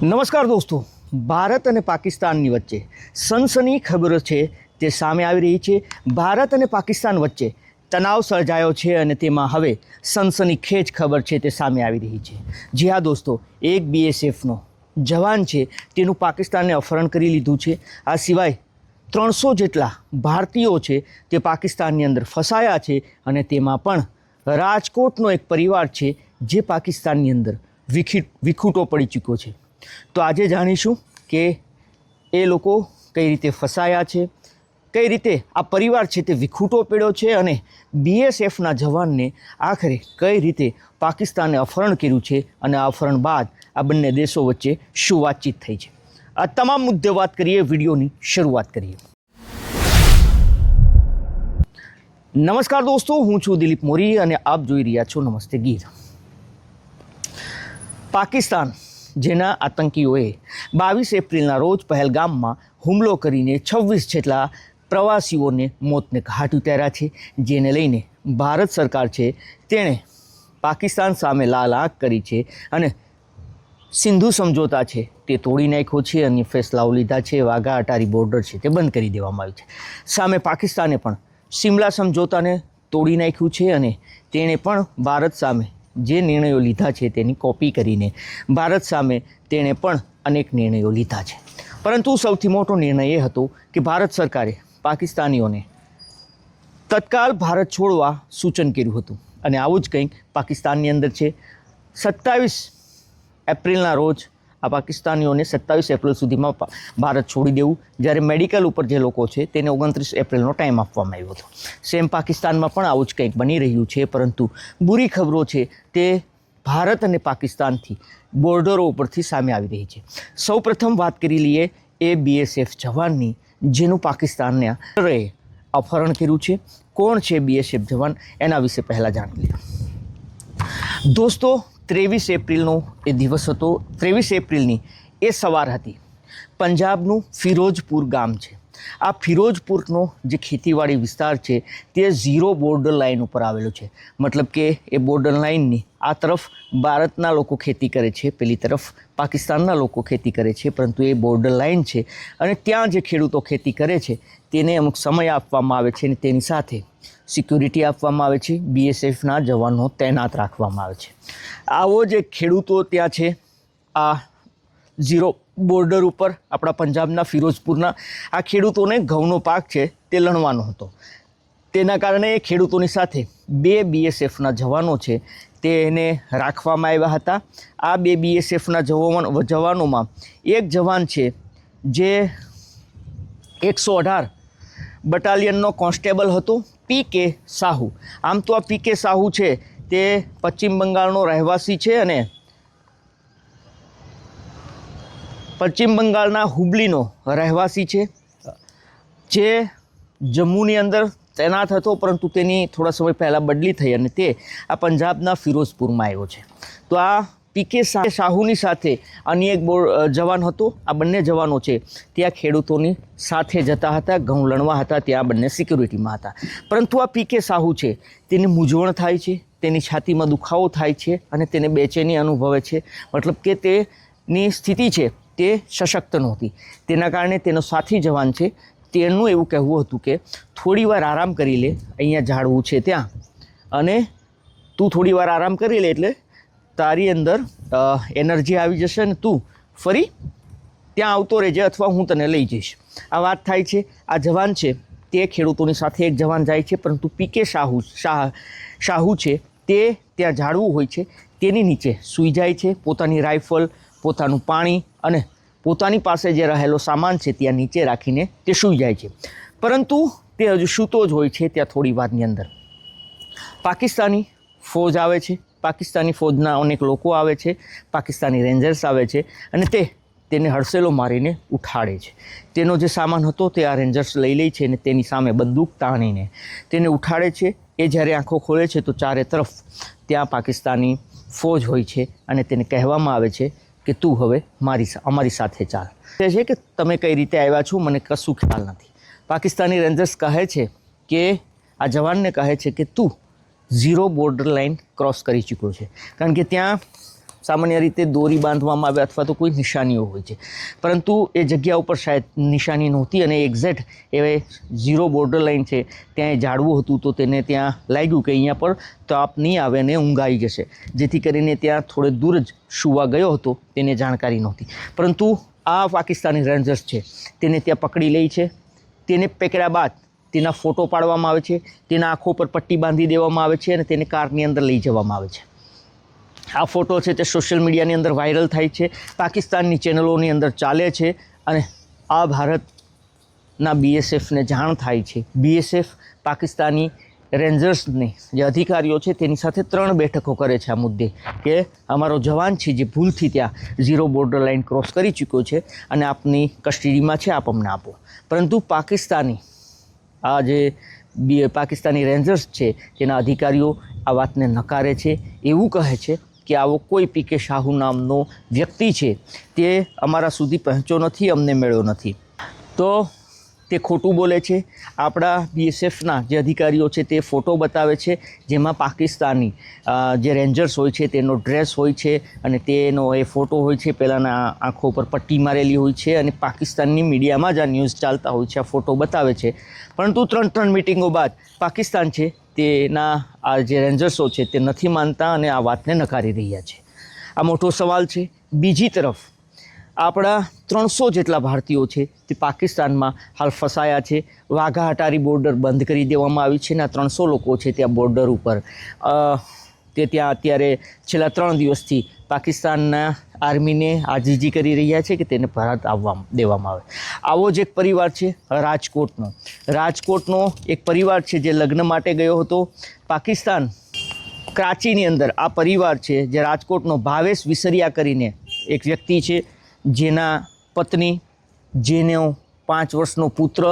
નમસ્કાર દોસ્તો, ભારત અને પાકિસ્તાનની વચ્ચે સનસની ખબરો છે તે સામે આવી રહી છે. ભારત અને પાકિસ્તાન વચ્ચે તણાવ સર્જાયો છે અને તેમાં હવે સનસની ખેજ ખબર છે તે સામે આવી રહી છે. જી હા દોસ્તો, એક બીએસએફનો જવાન છે, તેનું પાકિસ્તાને અપહરણ કરી લીધું છે. આ સિવાય ત્રણસો જેટલા ભારતીયો છે તે પાકિસ્તાનની અંદર ફસાયા છે અને તેમાં પણ રાજકોટનો એક પરિવાર છે જે પાકિસ્તાનની અંદર વિખી, વિખૂટો પડી ચૂક્યો છે. તો આજે જાણીશું કે એ લોકો કઈ રીતે ફસાયા છે, કઈ રીતે આ પરિવાર છે તે વિખૂટો પડ્યો છે અને બીએસએફના જવાનને આખરે કઈ રીતે પાકિસ્તાને અપહરણ કર્યું છે અને આ અપહરણ બાદ આ બંને દેશો વચ્ચે શું વાતચીત થઈ છે. આ તમામ મુદ્દે વાત કરીએ, વિડીયોની શરૂઆત કરીએ. નમસ્કાર દોસ્તો, હું છું દિલીપ મોરી અને આપ જોઈ રહ્યા છો નમસ્તે ગીર. પાકિસ્તાન જેના આતંકીઓએ બાવીસ એપ્રિલના રોજ પહેલગામમાં હુમલો કરીને છવ્વીસ જેટલા પ્રવાસીઓને મોતને ઘાટ ઉતાર્યા છે, જેને લઈને ભારત સરકાર છે, તેણે પાકિસ્તાન સામે લાલ આંખ કરી છે અને સિંધુ સમજોતા છે, તે તોડી નાખ્યો છે અને ફેસલાઓ લીધા છે, વાઘા અટારી બોર્ડર છે, તે બંધ કરી દેવામાં આવી છે. સામે પાકિસ્તાને પણ સિમલા સમજોતાને તોડી નાખ્યું છે અને તેણે પણ ભારત સામે જે નિર્ણયો લીધા છે તેની કોપી કરીને ભારત સામે તેણે પણ અનેક નિર્ણયો લીધા છે. પરંતુ સૌથી મોટો નિર્ણય એ હતો કે ભારત સરકારે પાકિસ્તાનીઓને તત્કાલ ભારત છોડવા સૂચન કર્યું હતું. અને આવું જ કંઈક પાકિસ્તાનની અંદર છે. સત્તાવીસ એપ્રિલના રોજ આ પાકિસ્તાનીઓને સત્તાવીસ એપ્રિલ સુધીમાં ભારત છોડી દેવું. જ્યારે મેડિકલ ઉપર જે લોકો છે, તેને ઓગણત્રીસ એપ્રિલનો ટાઈમ આપવામાં આવ્યો હતો. સેમ પાકિસ્તાનમાં પણ આવું જ કંઈક બની રહ્યું છે, પરંતુ બુરી ખબરો છે તે ભારત અને પાકિસ્તાનથી બોર્ડરો ઉપરથી સામે આવી રહી છે. સૌ પ્રથમ વાત કરી લઈએ એ બીએસએફ જવાનની, જેનું પાકિસ્તાનને અપહરણ કર્યું છે. કોણ છે બીએસએફ જવાન? એના વિશે પહેલાં જાણી લઈએ. દોસ્તો ત્રેવીસ એપ્રિલનો એ દિવસ હતો. ત્રેવીસ એપ્રિલની એ સવાર હતી. પંજાબનું ફિરોજપુર ગામ છે. આ ફિરોજપુરનો જે ખેતીવાડી વિસ્તાર છે તે ઝીરો બોર્ડર લાઇન ઉપર આવેલો છે. મતલબ કે એ બોર્ડર લાઇનની આ તરફ ભારતના લોકો ખેતી કરે છે, પેલી તરફ પાકિસ્તાનના લોકો ખેતી કરે છે, પરંતુ એ બોર્ડર લાઇન છે અને ત્યાં જે ખેડૂતો ખેતી કરે છે, તેને અમુક સમય આપવામાં આવે છે અને તેની સાથે સિક્યુરિટી આપવામાં આવે છે બીએસએફના જવાનો તૈનાત રાખવામાં આવે છે. આવો જે ખેડૂતો ત્યાં છે, આ ઝીરો બોર્ડર ઉપર આપણા પંજાબના, ફિરોજપુરના, આ ખેડૂતોને ઘઉંનો પાક છે તે લણવાનો હતો. તેના કારણે એ ખેડૂતોની સાથે બે બીએસએફના જવાનો છે તેને રાખવામાં આવ્યા હતા. આ બે બીએસએફના જવાન જવાનોમાં એક જવાન છે જે એકસો અઢાર બટાલિયનનો કોન્સ્ટેબલ હતો પી કે સાહુ. આમ તો આ પી કે સાહુ છે, તે પશ્ચિમ બંગાળનો રહેવાસી છે અને પશ્ચિમ બંગાળના હુબલીનો રહેવાસી છે, જે જમ્મુની અંદર તૈનાત હતો, પરંતુ તેની થોડા સમય પહેલાં બદલી થઈ અને તે આ પંજાબના ફિરોઝપુરમાં આવ્યો છે. તો આ પીકે સાહુની સાથે અન્ય એક જવાન હતો, આ બંને જવાનો છે. ત્યાં ખેડૂતોની સાથે જતા હતા, ઘઉં લણવા હતા, ત્યાં બંને સિક્યુરિટીમાં હતા. પરંતુ આ પીકે સાહુ છે, તેની મૂંઝવણ થાય છે, તેની છાતીમાં દુખાવો થાય છે અને તેને બેચેની અનુભવે છે. મતલબ કે તેની સ્થિતિ છે, તે સશક્ત નહોતી. તેના કારણે તેનો સાથી જવાન છે તેનું એવું કહેવું હતું કે થોડી વાર આરામ કરી લે, અહીંયા ઝાડવું છે ત્યાં. અને તું થોડી વાર આરામ કરી લે એટલે તારી અંદર એનર્જી આવી જશે અને તું ફરી ત્યાં આવતો રહેજે અથવા હું તને લઈ જઈશ. આ વાત થાય છે, આ જવાન છે, તે ખેડૂતોની સાથે એક જવાન જાય છે, પરંતુ પીકે શાહુ, શાહ, શાહુ છે, તે ત્યાં ઝાડવું હોય છે, તેની નીચે સૂઈ જાય છે, પોતાની રાઇફલ પોતાનું પાણી અને પોતાની પાસે જે રહેલો સામાન છે ત્યાં નીચે રાખીને તે સૂઈ જાય છે. પરંતુ તે હજુ સૂતો જ હોય છે ત્યાં થોડી વારની અંદર. પાકિસ્તાની ફોજ આવે છે. પાકિસ્તાની ફોજના અનેક લોકો આવે છે. પાકિસ્તાની રેન્જર્સ આવે છે અને તે તેને હડસેલો મારીને ઉઠાડે છે. તેનો જે સામાન હતો તે આ રેન્જર્સ લઈ લે છે અને તેની સામે બંદૂક તાણીને તેને ઉઠાડે છે. એ જ્યારે આંખો ખોલે છે તો ચારે તરફ ત્યાં પાકિસ્તાની ફોજ હોય છે અને તેને કહેવામાં આવે છે કે તું હવે મારી અમારી સાથે ચાલ. કહે છે કે તમે કઈ રીતે આવ્યા છો, મને કશું ખ્યાલ નથી. પાકિસ્તાની રેન્જર્સ કહે છે કે, આ જવાનને કહે છે કે તું ઝીરો બોર્ડર લાઇન ક્રોસ કરી ચૂક્યો છે. કારણ કે ત્યાં સામાન્ય રીતે દોરી બાંધવામાં આવે અથવા તો કોઈ નિશાનીઓ હોય છે. પરંતુ એ જગ્યા ઉપર શાયદ નિશાની નહોતી અને એક્ઝેક્ટ એ ઝીરો બોર્ડર લાઇન છે, ત્યાં એ ઝાડવું હતું તો તેને ત્યાં લાગ્યું કે અહીંયા પર તાપ નહીં આવે અને ઊંઘ આવી જશે. જેથી કરીને ત્યાં થોડે દૂર જ સુવા ગયો હતો, તેને જાણકારી નહોતી. પરંતુ આ પાકિસ્તાની રેન્જર્સ છે, તેને ત્યાં પકડી લે છે. તેને પકડ્યા બાદ તેના ફોટો પાડવામાં આવે છે, તેના આંખો પર પટ્ટી બાંધી દેવામાં આવે છે અને તેને કારની અંદર લઈ જવામાં આવે છે. આ ફોટો છે તે સોશિયલ મીડિયાની અંદર વાયરલ થાય છે. પાકિસ્તાનની ચેનલોની અંદર ચાલે છે અને આ ભારતના બીએસએફને જાણ થાય છે. બીએસએફ પાકિસ્તાની રેન્જર્સની જે અધિકારીઓ છે તેની સાથે ત્રણ બેઠકો કરે છે આ મુદ્દે કે અમારો જવાન છે જે ભૂલથી ત્યાં ઝીરો બોર્ડર લાઇન ક્રોસ કરી ચૂક્યો છે અને આપની કસ્ટડીમાં છે, આપ અમને આપો. પરંતુ પાકિસ્તાની આ જે પાકિસ્તાની રેન્જર્સ છે તેના અધિકારીઓ આ વાતને નકારે છે, એવું કહે છે. કે આવો કોઈ પીકે શાહુ નામનો વ્યક્તિ છે, તે અમારા સુધી પહોંચ્યો નથી, અમને મળ્યો નથી. તો તે ખોટું બોલે છે. આપણા બીએસએફના જે અધિકારીઓ છે, તે ફોટો બતાવે છે, જેમાં પાકિસ્તાની જે રેન્જર્સ હોય છે, તેનો ડ્રેસ હોય છે અને તેનો એ ફોટો હોય છે પહેલાંના આંખો પર પટ્ટી મારેલી હોય છે અને પાકિસ્તાનની મીડિયામાં જ આ ન્યૂઝ ચાલતા હોય છે, આ ફોટો બતાવે છે. પરંતુ ત્રણ ત્રણ મિટિંગો બાદ પાકિસ્તાન છે તેના આ જે રેન્જર્સો છે તે નથી માનતા અને આ વાતને નકારી રહ્યા છે. આ મોટો સવાલ છે. બીજી તરફ, આપણા ત્રણસો જેટલા ભારતીયો છે તે પાકિસ્તાનમાં હાલ ફસાયા છે. વાઘા અટારી બોર્ડર બંધ કરી દેવામાં આવી છે અને આ ત્રણસો લોકો છે ત્યાં બોર્ડર ઉપર. તે ત્યાં અત્યારે છેલ્લા ત્રણ દિવસથી પાકિસ્તાનના આર્મીને આજીજી કરી રહ્યા છે કે તેને ભારત આવવા દેવામાં આવે. આવો જ એક પરિવાર છે રાજકોટનો. રાજકોટનો એક પરિવાર છે જે લગ્ન માટે ગયો હતો. પાકિસ્તાન કરાચીની અંદર આ પરિવાર છે જે રાજકોટનો ભાવેશ વિસરિયા કરીને એક વ્યક્તિ છે જેના પત્ની, જેનો પાંચ વર્ષનો પુત્ર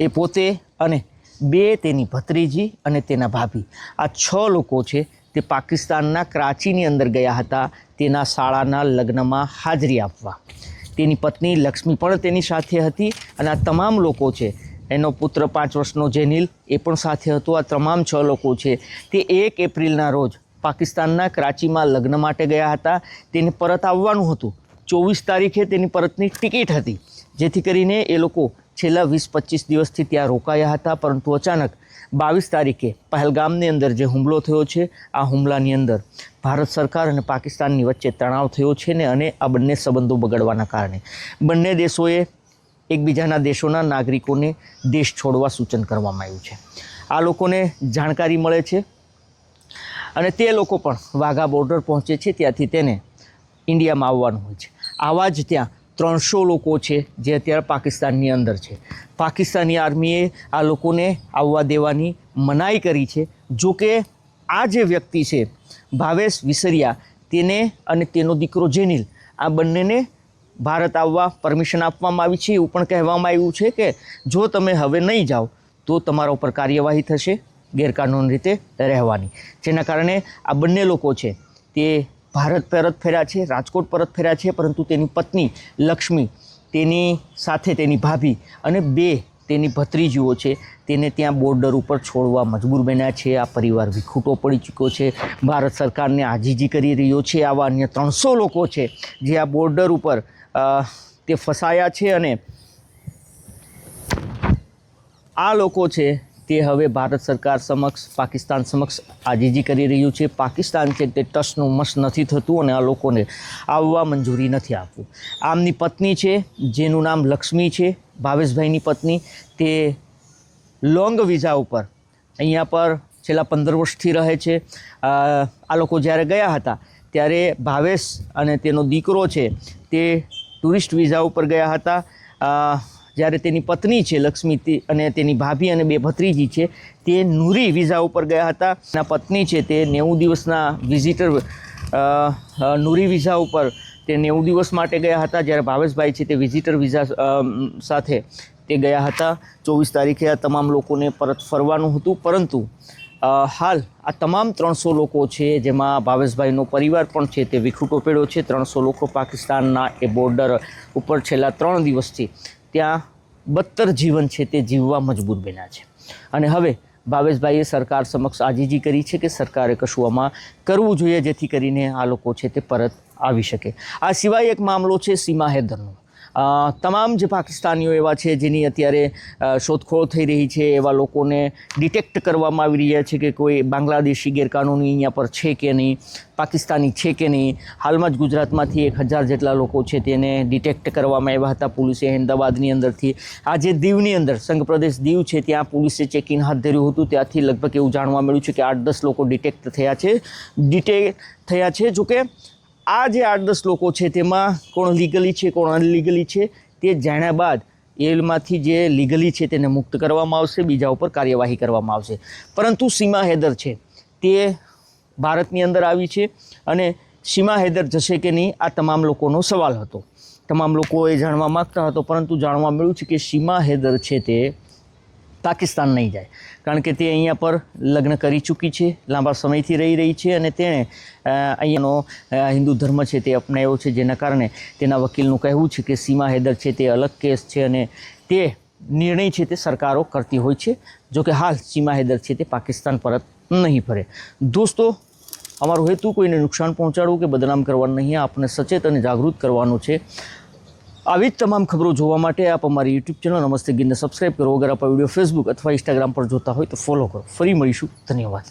એ પોતે અને બે તેની ભત્રીજી અને તેના ભાભી. આ છ લોકો છે તે પાકિસ્તાનના કરાચીની અંદર ગયા હતા. તેના શાળાના લગ્નમાં હાજરી આપવા. તેની પત્ની લક્ષ્મી પણ તેની સાથે હતી અને આ તમામ લોકો છે, એનો પુત્ર પાંચ વર્ષનો જેનિલ એ પણ સાથે હતો. આ તમામ છ લોકો છે, તે એક એપ્રિલના રોજ પાકિસ્તાનના કરાચીમાં લગ્ન માટે ગયા હતા. તેને પરત આવવાનું હતું. ચોવીસ તારીખે તેની પરતની ટિકિટ હતી. જેથી કરીને એ લોકો છેલ્લા વીસ, પચીસ દિવસથી ત્યાં રોકાયા હતા, પરંતુ અચાનક બાવીસ તારીખે પહેલગામની અંદર જે હુમલો થયો છે, આ હુમલાની અંદર ભારત સરકાર અને પાકિસ્તાનની વચ્ચે તણાવ થયો છે ને અને આ બંને સંબંધો બગડવાના કારણે. બંને દેશોએ એકબીજાના દેશોના નાગરિકોને દેશ છોડવા સૂચન કરવામાં આવ્યું છે. આ લોકોને જાણકારી મળે છે અને તે લોકો પણ વાઘા બોર્ડર પહોંચે છે, ત્યાંથી તેને ઇન્ડિયામાં આવવાનું હોય છે. આવા જ ત્યાં ત્રણસો લોકો છે જે અત્યારે પાકિસ્તાનની અંદર છે. પાકિસ્તાની આર્મીએ આ લોકોને આવવા દેવાની મનાઈ કરી છે. જો કે આ જે વ્યક્તિ છે, ભાવેશ વિસરિયા, તેને અને તેનો દીકરો જેનિલ, આ બંનેને ભારત આવવા પરમિશન આપવામાં આવી છે. એવું પણ કહેવામાં આવ્યું છે કે જો તમે હવે નહીં જાઓ, તો તમારા ઉપર કાર્યવાહી થશે, ગેરકાનૂન રીતે રહેવાની. જેના કારણે આ બંને લોકો છે, તે ભારત પરત ફેર્યા છે, રાજકોટ પરત ફેર્યા છે, પરંતુ તેની પત્ની લક્ષ્મી, તેની સાથે તેની ભાભી અને બે તેની ભત્રીજીઓ છે. તેને ત્યાં બોર્ડર ઉપર છોડવા મજબૂર બન્યા છે. આ પરિવાર વિખૂટો પડી ચૂક્યો છે. ભારત સરકારને આજીજી કરી રહ્યો છે. આવા અન્ય ત્રણસો લોકો છે જે આ બોર્ડર ઉપર તે ફસાયા છે અને આ લોકો છે તે હવે ભારત સરકાર સમક્ષ, પાકિસ્તાન સમક્ષ આજીજી કરી રહ્યું છે. પાકિસ્તાન છે તે ટસનું મસ નથી થતું અને આ લોકોને આવવા મંજૂરી નથી આપવું. આમની પત્ની છે, જેનું નામ લક્ષ્મી છે, ભાવેશભાઈની પત્ની. તે લોંગ વિઝા ઉપર અહીંયા પર છેલ્લા પંદર વર્ષથી રહે છે. આ લોકો જ્યારે ગયા હતા, ત્યારે ભાવેશ અને તેનો દીકરો છે તે ટુરિસ્ટ વિઝા ઉપર ગયા હતા. જ્યારે તેની પત્ની છે લક્ષ્મી અને તેની ભાભી અને બે ભત્રીજી છે, તે નૂરી વિઝા ઉપર ગયા હતા. એના પત્ની છે તે નેવું દિવસના વિઝિટર નૂરી વિઝા ઉપર તે નેવું દિવસ માટે ગયા હતા. જ્યારે ભાવેશભાઈ છે તે વિઝિટર વિઝા સાથે તે ગયા હતા. ચોવીસ તારીખે આ તમામ લોકોને પરત ફરવાનું હતું. પરંતુ હાલ આ તમામ ત્રણસો લોકો છે જેમાં ભાવેશભાઈનો પરિવાર પણ છે તે વિખૂટો પેડો છે. ત્રણસો લોકો પાકિસ્તાનના એ બોર્ડર ઉપર છેલ્લા ત્રણ દિવસથી ત્યાં બદતર જીવન છે તે જીવવા મજબૂર બન્યા છે. અને હવે ભાવેશભાઈએ સરકાર સમક્ષ આજીજી કરી છે કે સરકારે કશું આમાં કરવું જોઈએ જેથી કરીને આ લોકો છે તે પરત આવી શકે. આ સિવાય એક મામલો છે સીમા હૈદરનો. તમામ જે પાકિસ્તાનીઓ એવા છે જેની અત્યારે શોધખોળ થઈ રહી છે, એવા લોકોને ડિટેક્ટ કરવામાં આવી રહ્યા છે કે કોઈ બાંગ્લાદેશી ગેરકાનૂની અહીંયા પર છે કે નહીં, પાકિસ્તાની છે કે નહીં. હાલમાં જ ગુજરાતમાંથી એક હજાર જેટલા લોકો છે તેને ડિટેક્ટ કરવામાં આવ્યા હતા પોલીસે અહેમદાબાદની અંદરથી. આજે દીવની અંદર, સંઘ પ્રદેશ દીવ છે ત્યાં પોલીસે ચેકિંગ હાથ ધર્યું હતું. ત્યાંથી લગભગ એવું જાણવા મળ્યું છે કે આઠ દસ લોકો ડિટેક્ટ થયા છે, ડિટેક્ટ થયા છે. જોકે આ જે આઠ દસ લોકો છે તેમાં કોણ લીગલી છે, કોણ અનલીગલી છે, તે જાણ્યા બાદ એલમાંથી જે લીગલી છે તેને મુક્ત કરવામાં આવશે, બીજા ઉપર કાર્યવાહી કરવામાં આવશે. પરંતુ સીમા હૈદર છે, તે ભારતની અંદર આવી છે અને સીમા હૈદર જશે કે નહીં આ તમામ લોકોનો સવાલ હતો. તમામ લોકો એ જાણવા માગતા હતો, પરંતુ જાણવા મળ્યું છે કે સીમા હૈદર છે તે પાકિસ્તાન નહીં જાય. કારણ કે તે અહીંયા પર લગ્ન કરી ચૂકી છે, લાંબા સમયથી રહી રહી છે અને તેણે અહીંયાનો હિન્દુ ધર્મ છે તે અપનાવ્યો છે, જેના કારણે તેના વકીલનું કહેવું છે કે સીમા હૈદર છે તે અલગ કેસ છે અને તે નિર્ણય છે તે સરકારો કરતી હોય છે, જો કે હાલ સીમા હૈદર છે તે પાકિસ્તાન પરત નહીં ફરે. દોસ્તો, અમારો હેતુ કોઈને નુકસાન પહોંચાડવું કે બદનામ કરવાનું નહીં આપને સચેત અને જાગૃત કરવાનું છે. આવી જ તમામ ખબરો જોવા માટે આપ અમારી યુટ્યુબ ચેનલ નમસ્તે ગીરને સબસ્ક્રાઇબ કરો. અગર આપ વીડિયો ફેસબુક અથવા ઇન્સ્ટાગ્રામ પર જોતા હોય તો ફોલો કરો. ફરી મળીશું. ધન્યવાદ.